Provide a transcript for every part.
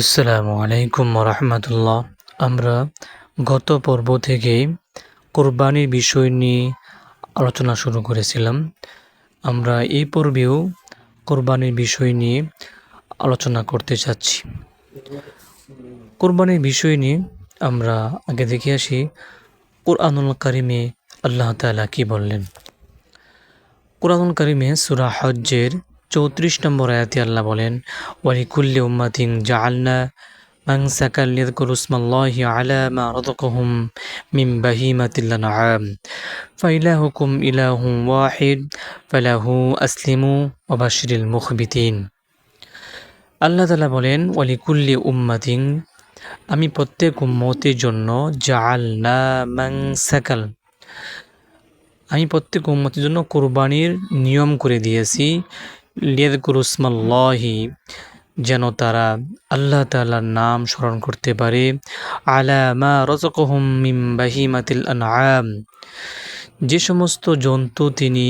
আসসালামু আলাইকুম রহমতুল্লাহ। আমরা গত পর্ব থেকে কোরবানির বিষয় নিয়ে আলোচনা শুরু করেছিলাম। আমরা এই পর্বেও কোরবানির বিষয় নিয়ে আলোচনা করতে চাচ্ছি। কোরবানির বিষয় নিয়ে আমরা আগে দেখে আসি, কোরআনুল কারিমে আল্লাহ তালা কি বললেন? কোরআনুল কারিমে সুরা হজ্জের চৌত্রিশ নম্বর আয়াতি আল্লাহ বলেন, ওয়ালিকুল্লি উম্মাতিন জাআলনা মানসাকাল লিযকুরু ইসমাল্লাহি আলা মা রাযাকাহুম মিন বাহিমাতিল আনআম। ফাইলাহুকুম ইলাহুম ওয়াহিদ, ফালাহু আসলিমু ওয়া বাশিরিল মুখবিতিন। আল্লাহ তাআলা বলেন, ওয়ালিকুল্লি উম্মাতিন, আমি প্রত্যেক উম্মতের জন্য জাআলনা মানসাকাল, আমি প্রত্যেক উম্মতের জন্য কোরবানির নিয়ম করে দিয়েছি। লিয়াদ কুরুসমাল্লাহি যেন তারা আল্লাহ তালার নাম স্মরণ করতে পারে। আলা মা রজকহম মিম বাহিমাতিল আনআম, যে সমস্ত জন্তু তিনি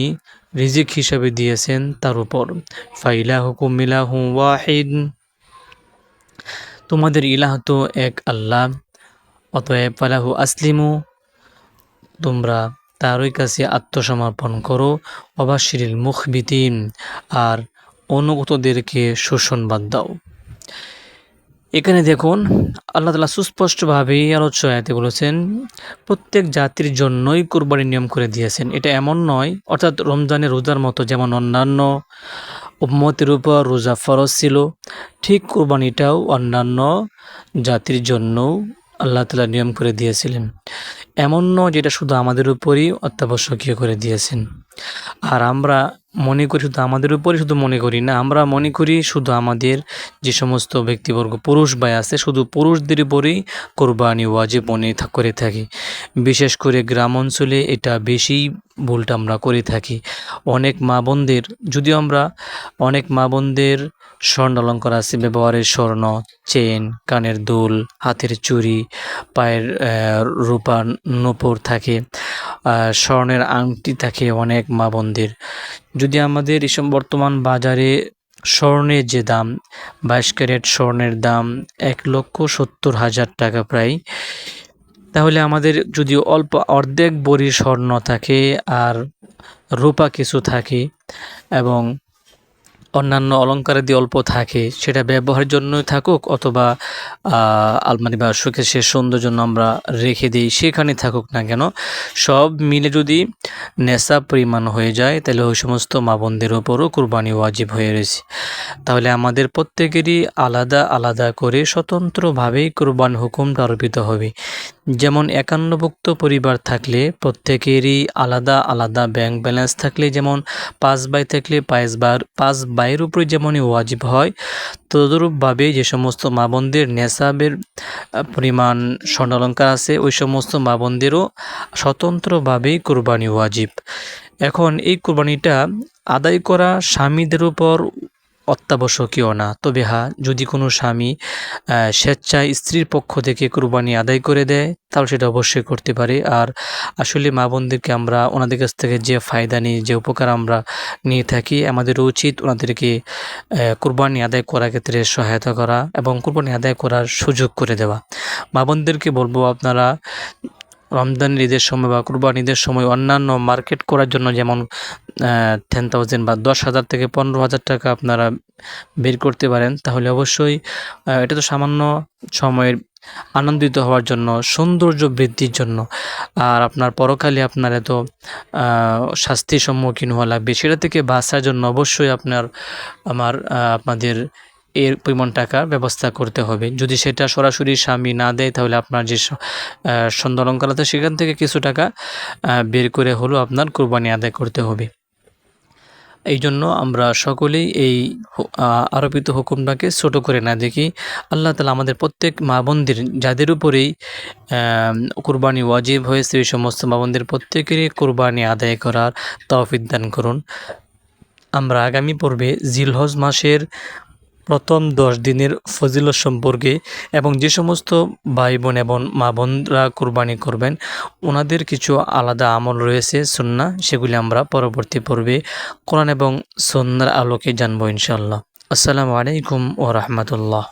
রিজিক হিসাবে দিয়েছেন তার উপর। ফাইলা হুকুম মিলাহু ওয়াহিদ, তোমাদের ইলাহ তো এক আল্লাহ, অতএব ফালাহু আসলিমু, তোমরা তারই কাছে আত্মসমর্পণ করো অবাশিরিল মুখবিতিন, আর অনুগতদেরকে সুসংবাদ দাও। এখানে দেখুন, আল্লাহ তালা সুস্পষ্টভাবেই আলোচ্য বলেছেন, প্রত্যেক জাতির জন্যই কোরবানির নিয়ম করে দিয়েছেন। এটা এমন নয়, অর্থাৎ রমজানের রোজার মতো যেমন অন্যান্য উম্মতের উপর রোজা ফরজ ছিল, ঠিক কোরবানিটাও অন্যান্য জাতির জন্যও আল্লাহ তালা নিয়ম করে দিয়েছিলেন। এমন নয় যেটা শুধু আমাদের উপরই অত্যাবশ্যকীয় করে দিয়েছেন। আর আমরা মনে করি শুধু আমাদের উপরই শুধু মনে করি না, আমরা মনে করি শুধু আমাদের যে সমস্ত ব্যক্তিবর্গ, পুরুষ ভাই আছে, শুধু পুরুষদের উপরেই কোরবানি ওয়াজিব মনে করে থাকি। বিশেষ করে গ্রাম অঞ্চলে এটা বেশি ভুলটা আমরা করে থাকি। অনেক মা বোনদের, যদিও আমরা অনেক মা বোনদের স্বর্ণ অলঙ্কার আছে, ব্যবহারের স্বর্ণ, চেন, কানের দুল, হাতের চুড়ি, পায়ের রূপা নূপুর থাকে স্বর্ণের আংটি থাকে অনেক মা বোনদের যদি আমাদের এসব বর্তমান বাজারে স্বর্ণের যে দাম, বাইশ ক্যারেট স্বর্ণের দাম এক লক্ষ সত্তর হাজার টাকা প্রায়, তাহলে আমাদের যদি অল্প অর্ধেক বড়ি স্বর্ণ থাকে আর রূপা কিছু থাকে এবং অন্যান্য অলঙ্কারাদি অল্প থাকে, সেটা ব্যবহারের জন্যই থাকুক অথবা আলমারি বা সে সৌন্দর্য আমরা রেখে দিই সেখানে থাকুক না কেন। সব মিলে যদি নেশা পরিমাণ হয়ে যায়, তাহলে ওই সমস্ত মা বোনদের ওপরও কুরবানি ওয়াজিব হয়ে রয়েছে। তাহলে আমাদের প্রত্যেকেরই আলাদা আলাদা করে স্বতন্ত্রভাবেই কুরবান হুকুমটা আরোপিত হবে। যেমন একান্নভুক্ত পরিবার থাকলে প্রত্যেকেরই আলাদা আলাদা ব্যাংক ব্যালেন্স থাকলে যেমন পাঁচ বাই থাকলে পাঁচ বার, পাঁচ বাইয়ের উপরে যেমনই ওয়াজিব হয়, তদরূপভাবে যে সমস্ত মা বোনদের নেশাবের পরিমাণ স্বর্ণালঙ্কার আছে, ওই সমস্ত মা বোনদেরও স্বতন্ত্রভাবেই কোরবানি ওয়াজিব। এখন এই কোরবানিটা আদায় করা স্বামীদের উপর অত্যাবশ্যকীয় না। তবে হ্যাঁ যদি কোনো স্বামী স্বেচ্ছায় স্ত্রীর পক্ষ থেকে কোরবানি আদায় করে দেয়, তাহলে সেটা অবশ্যই করতে পারে। আর আসলে মা বোনদেরকে আমরা, ওনাদের কাছ থেকে যে ফায়দা নিই, যে উপকার আমরা নিয়ে থাকি, আমাদের উচিত ওনাদেরকে কোরবানি আদায় করার ক্ষেত্রে সহায়তা করা এবং কোরবানি আদায় করার সুযোগ করে দেওয়া। মা বোনদেরকে বলব আপনারা রমজান ঈদের সময় বা কুরবান ঈদের সময় অন্যান্য মার্কেট করার জন্য যেমন টেন থাউজেন্ড বা দশ হাজার থেকে পনেরো হাজার টাকা আপনারা বের করতে পারেন। তাহলে অবশ্যই এটা তো সামান্য সময়ের আনন্দিত হওয়ার জন্য, সৌন্দর্য বৃদ্ধির জন্য। আর আপনার পরকালে আপনার এত শাস্তির সম্মুখীন হওয়া লাগবে, সেটা থেকে বাঁচার জন্য অবশ্যই আপনার, আমার আপনাদের এর পরিমাণ টাকার ব্যবস্থা করতে হবে। যদি সেটা সরাসরি স্বামী না দেয়, তাহলে আপনার যে সন্ধ্যা অলঙ্কার আছে, সেখান থেকে কিছু টাকা বের করে হলেও আপনার কোরবানি আদায় করতে হবে। এই জন্য আমরা সকলেই এই আরোপিত হুকুমটাকে ছোট করে না দেখি। আল্লাহ তালা আমাদের প্রত্যেক মা বোনদের, যাদের উপরেই কোরবানি ওয়াজিব হয়েছে, এই সমস্ত মা বোনদের প্রত্যেকেরই কোরবানি আদায় করার তৌফিক দান করুন। আমরা আগামী পর্বে জিলহজ মাসের প্রথম দশ দিনের ফজিলত সম্পর্কে এবং যে সমস্ত ভাই বোন এবং মা বোনরা কোরবানি করবেন, ওনাদের কিছু আলাদা আমল রয়েছে সন্না সেগুলি আমরা পরবর্তী পর্বে কোরআন এবং সন্ন্যার আলোকে জানব ইনশাল্লাহ আসসালামু আলাইকুম ও রহমতুল্লাহ।